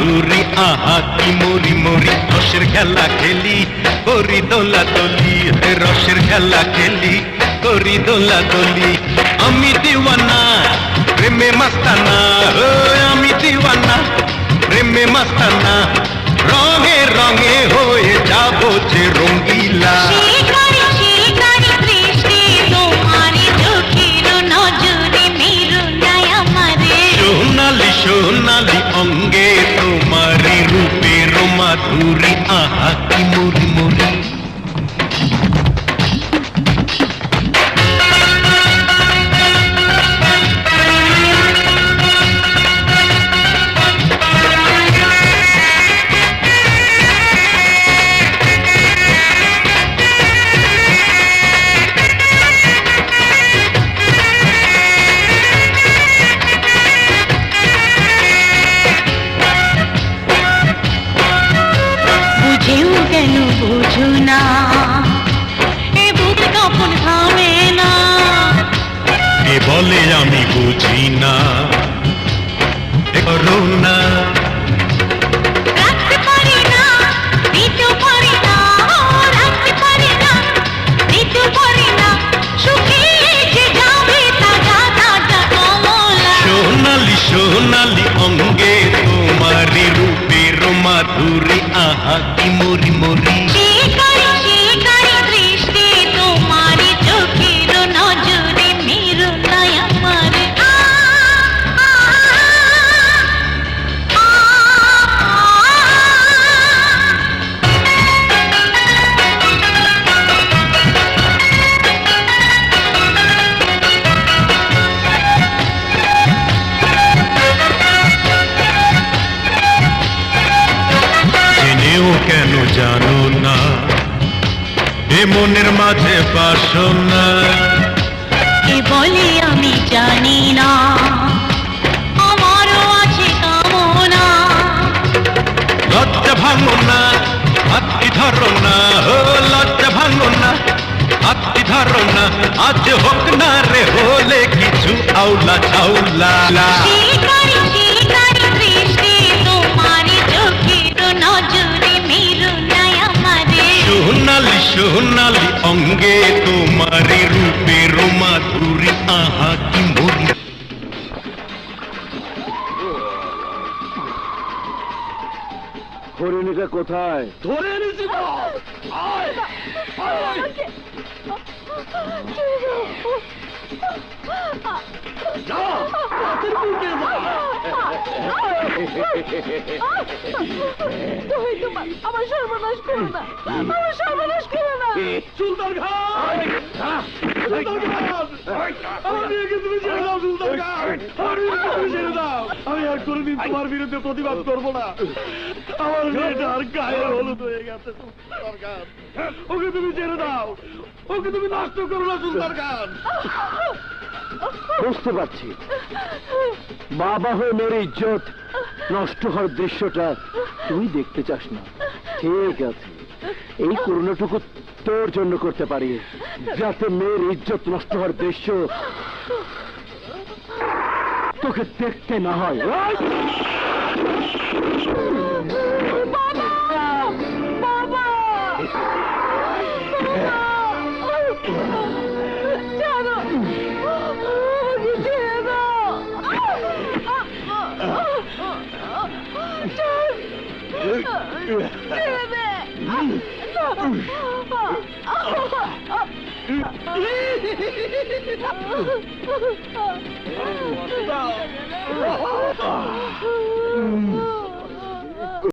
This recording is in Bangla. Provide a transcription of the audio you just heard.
উরি আহা, কি মরি মরি, রসের খেলা খেলি। করি দোলা দলি রসের খেলা খেলি। করি দোলা দলি। আমি দিওয়ানা, প্রেমে মাস্তানা আমি দিওয়ানা, প্রেমে মাস্তানা। রঙে রঙে হয়ে যাব যে রঙিলা Madhurima Hakima বুঝো না এ বুক তখন থামে না। কে বলে আমি বুঝি না এ কেন জানো না? এ মনের মাঝে বাসনা। কে বলে আমি জানি না। আমারও আছে কামনা। লজ্জা ভাঙো না হাতটি ধরো না ও লজ্জা ভাঙো না হাতটি ধরো না আজ হোক না রে হলে কিছু আউলা ছাউলা হরিণীটা কোথায়? ধরে এনেছি আয় আয়। আমার সর্বনাশ করো না আমার সর্বনাশ করো না। সুলতান খান! সুলতান খান! আমার মেয়েকে তুমি ছেড়ে দাও সুলতান খান! আমার মেয়েকে তুমি ছেড়ে দাও! আমি আর কোনোদিন তোমার বিরুদ্ধে প্রতিবাদ করব না। আমার মেয়েটা আর গায়ে হলুদ হয়ে গেছে সুলতান খান! ওকে তুমি ছেড়ে দাও! ওকে তুমি নষ্ট করো না সুলতান খান! বুঝতে পারছি। বাবা হয়ে মেয়ের ইজ্জত নষ্ট হওয়ার দৃশ্যটা তুই দেখতে চাস না। ঠিক আছে। এই করুণাটুকু তোর জন্য করতে পারি। যাতে মেয়ের ইজ্জত নষ্ট হওয়ার দৃশ্য তোকে দেখতে না হয়। দাও